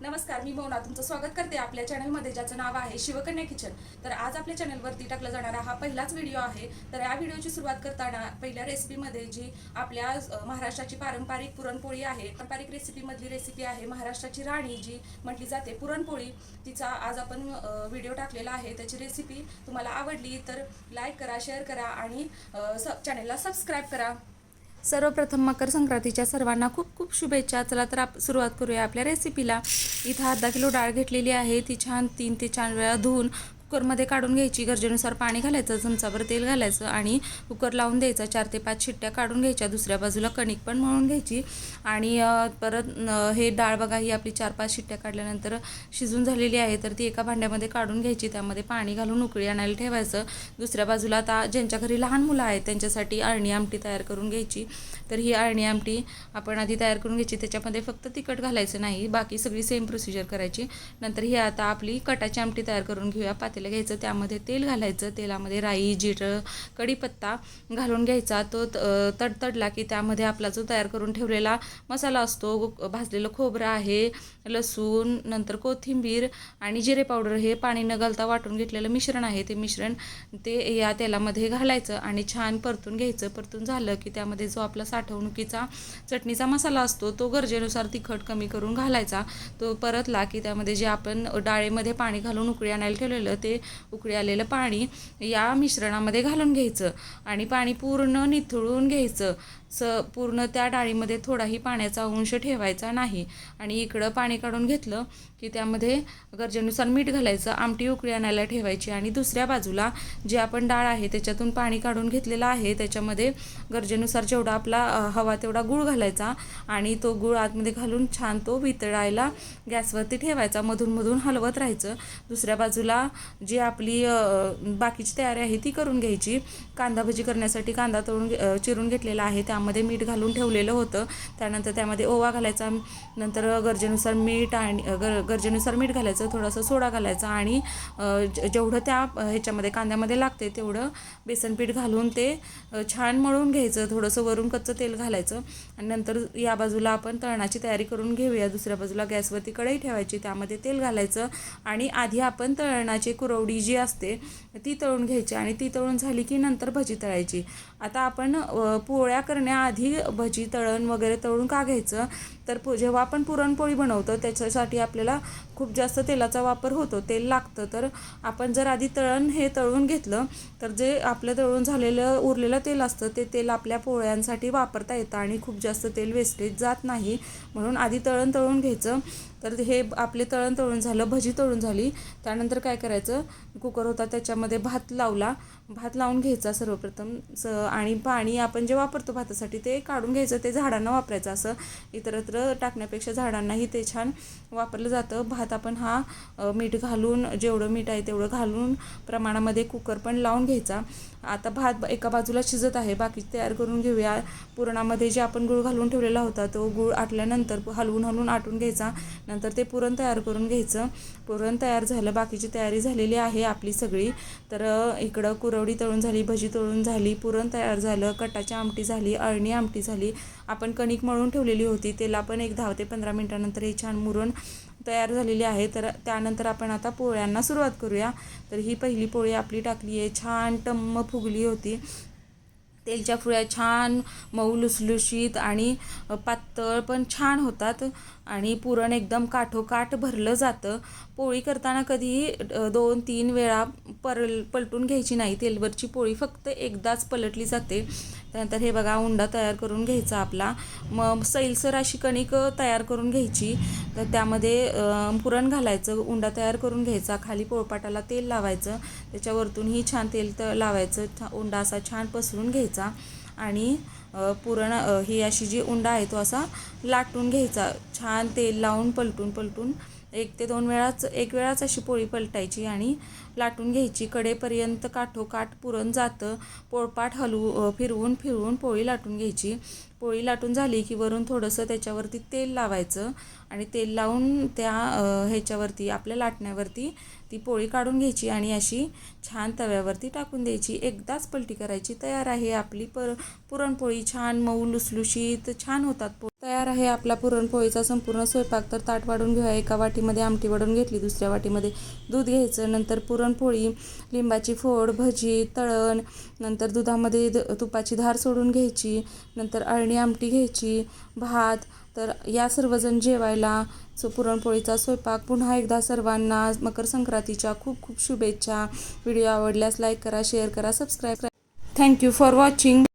नमस्कार मी मोना. तुमचं स्वागत करते आपल्या चॅनलमध्ये ज्याचं नाव आहे शिवकन्या किचन. तर आज आपल्या चॅनलवरती टाकला जाणारा हा पहिलाच व्हिडिओ आहे. तर या व्हिडिओची सुरुवात करताना पहिल्या रेसिपीमध्ये जी आपल्या महाराष्ट्राची पारंपरिक पुरणपोळी आहे पारंपरिक रेसिपीमधली रेसिपी आहे महाराष्ट्राची राणी जी म्हटली जाते पुरणपोळी. तिचा आज आपण व्हिडिओ टाकलेला आहे. त्याची रेसिपी तुम्हाला आवडली तर लाईक करा शेअर करा आणि स- चॅनलला सबस्क्राईब करा. सर्वप्रथम मकर संक्रांतीच्या सर्वांना खूप खूप शुभेच्छा. चला तर आप सुरुवात करूया आपल्या रेसिपीला इथं अर्धा किलो डाळ घेतलेली आहे. ती छान तीन ते चार वेळा धुवून कुकरमध्ये काढून घ्यायची गरजेनुसार पाणी घालायचं चमचाभर तेल घालायचं आणि कुकर लावून द्यायचा. चार ते पाच शिट्ट्या काढून घ्यायच्या दुसऱ्या बाजूला कणिक पण मळून घ्यायची. आणि परत हे डाळ बघा ही आपली चार पाच शिट्ट्या काढल्यानंतर शिजून झालेली आहे तर ती एका भांड्यामध्ये काढून घ्यायची. त्यामध्ये पाणी घालून उकळी आणायला ठेवायचं. दुसऱ्या बाजूला आता ज्यांच्या घरी लहान मुलं आहेत त्यांच्यासाठी अळणी आमटी तयार करून घ्यायची. तर ही अळणी आमटी आपण आधी तयार करून घ्यायची. त्याच्यामध्ये फक्त तिखट घालायचं नाही बाकी सगळी सेम प्रोसिजर करायची. नंतर ही आता आपली कटाची आमटी तयार करून घेऊया. पात पातेलं घ्यायचं त्यामध्ये तेल घालायचं तेलामध्ये राई जिरं कढीपत्ता घालून घ्यायचा. तो त- तडतडला की त्यामध्ये आपला जो तयार करून ठेवलेला मसाला असतो भाजलेलं खोबरं आहे लसूण नंतर कोथिंबीर आणि जिरे पावडर हे पाणी न घालता वाटून घेतलेलं मिश्रण आहे. ते मिश्रण ते या तेलामध्ये घालायचं आणि छान परतून घ्यायचं. परतून झालं की त्यामध्ये जो आपला साठवणुकीचा चटणीचा मसाला असतो तो गरजेनुसार तिखट कमी करून घालायचा. तो परतला की त्यामध्ये जे आपण डाळीमध्ये पाणी घालून उकळी आणायला ठेवलेलं ते उकळी आलेलं पाणी या मिश्रणामध्ये घालून घ्यायचं आणि पाणी पूर्ण निथळून घ्यायचं. स पूर्ण त्या डाळीमध्ये थोडाही पाण्याचा अंश ठेवायचा नाही. आणि इकडं पाणी काढून घेतलं की त्यामध्ये गरजेनुसार मीठ घालायचं आमटी उकळी आणायला ठेवायची आणि दुसऱ्या बाजूला जे आपण डाळ आहे त्याच्यातून पाणी काढून घेतलेलं आहे त्याच्यामध्ये गरजेनुसार जेवढा आपला हवा तेवढा गूळ घालायचा आणि तो गूळ आतमध्ये घालून छान तो वितळायला गॅसवरती ठेवायचा. मधून मधून हलवत राहायचं. दुसऱ्या बाजूला जी आपली बाकीची तयारी आहे ती करून घ्यायची. कांदा भजी करण्यासाठी कांदा तळून चिरून घेतलेला आहे. त्यामध्ये मीठ घालून ठेवलेलं होतं. त्यानंतर त्यामध्ये ओवा घालायचा नंतर गरजेनुसार मीठ आणि गर गरजेनुसार मीठ घालायचं थोडासा सोडा घालायचा आणि ज- जेवढं त्या ह्याच्यामध्ये कांद्यामध्ये लागते तेवढं बेसन पीठ घालून ते छान मळून घ्यायचं थोडंसं वरून कच्चं तेल घालायचं आणि नंतर या बाजूला आपण तळणाची तयारी करून घेऊया. दुसऱ्या बाजूला गॅसवरती कढई ठेवायची त्यामध्ये तेल घालायचं आणि आधी आपण तळणाची कुरवडी जी असते ती तळून घ्यायची आणि ती तळून झाली की नंतर भजी तळायची. आता आपण पोळ्या करणं करण्याआधी भजी तळण वगैरे तळून का घ्यायचं? तर पु जेव्हा आपण पुरणपोळी बनवतो त्याच्यासाठी आपल्याला खूप जास्त तेलाचा वापर होतो. तेल लागतं. तर आपण जर आधी तळण हे तळून घेतलं तर जे आपलं तळून झालेलं उरलेलं तेल असतं ते तेल आपल्या पोळ्यांसाठी वापरता येतं आणि खूप जास्त तेल वेस्टेज जात नाही. म्हणून आधी तळण तळून घ्यायचं. तर हे आपले तळण तळून झालं भजी तळून झाली. त्यानंतर काय करायचं? कुकर होता त्याच्यामध्ये भात लावला. भात लावून घ्यायचा सर्वप्रथम. स आणि पाणी आपण जे वापरतो भातासाठी ते काढून घ्यायचं ते झाडांना वापरायचं. असं इतरत्र टाकण्यापेक्षा झाडांनाही ते छान वापरलं जातं. भात आपण हा मीठ घालून जेवढं मीठ आहे तेवढं घालून प्रमाणामध्ये कुकर पण लावून घ्यायचा. आता भात एका बाजूला शिजत आहे. बाकी तयार करून घेऊया. पुरणामध्ये जे आपण गुळ घालून ठेवलेला होता तो गुळ आटल्यानंतर हलवून हलवून आटून घ्यायचा. नंतर ते पुरण तयार करून घ्यायचं. पुरण तयार झालं बाकीची तयारी झालेली आहे आपली सगळी. तर इकडं कुरवडी तळून झाली भजी तळून झाली पुरण तयार झालं कटाची आमटी झाली अळणी आमटी झाली. आपण कणिक मळून ठेवलेली होती. त्याला पण एक दहा ते पंधरा मिनटानंतर हे छान मुरण तयार झालेली आहे. तर त्यानंतर आपण आता पोळ्यांना सुरुवात करूया. तर ही पहिली पोळी आपली टाकली आहे छान टम्म फुगली होती. तेलच्या फुळ्या छान मऊ लुसलुशीत आणि पातळ पण छान होतात. आणि पुरण एकदम काठोकाठ भरलं जातं. पोळी करताना कधीही दोन तीन वेळा परल पलटून घ्यायची नाही. तेलवरची पोळी फक्त एकदाच पलटली जाते. त्यानंतर हे बघा उंडा तयार करून घ्यायचा आपला. मग सैलसर अशी कणिक तयार करून घ्यायची. तर त्यामध्ये पुरण घालायचं उंडा तयार करून घ्यायचा खाली पोळपाटाला तेल लावायचं त्याच्यावरतूनही छान तेल त लावायचं छा- उंडा असा छान पसरून घ्यायचा आणि पुरण ही अशी जी उंडा आहे तो असा लाटून घ्यायचा. छान तेल लावून पलटून पलटून एक ते दोन वेळाच एक वेळाच अशी पोळी पलटायची आणि लाटून घ्यायची. कडेपर्यंत काठोकाठ पुरण जातं. पोळपाट हलवू फिरवून फिरवून पोळी लाटून घ्यायची. पोळी लाटून झाली की वरून थोडंसं त्याच्यावरती तेल लावायचं आणि तेल लावून त्या ह्याच्यावरती आपल्या लाटण्यावरती ती पोळी काढून घ्यायची आणि अशी छान तव्यावरती टाकून द्यायची. एकदाच पलटी करायची. तयार आहे आपली पर पुरणपोळी छान मऊ लुसलुशीत छान होतात पो तयार आहे आपला पुरणपोळीचा संपूर्ण स्वयंपाक. तर ताट वाढून घेऊया. एका वाटीमध्ये आमटी वाढून घेतली दुसऱ्या वाटीमध्ये दूध घ्यायचं. नंतर पुरणपोळी लिंबाची फोड भजी तळण नंतर दुधामध्ये द तुपाची धार सोडून घ्यायची. नंतर अळ अळणी आमटी घ्यायची भात तर या सर्वजण जेवायला सो पुरणपोळीचा स्वयंपाक. पुन्हा एकदा सर्वांना मकर संक्रांतीच्या खूप खूप शुभेच्छा. व्हिडिओ आवडल्यास लाईक करा शेअर करा सबस्क्राईब करा. Thank you for watching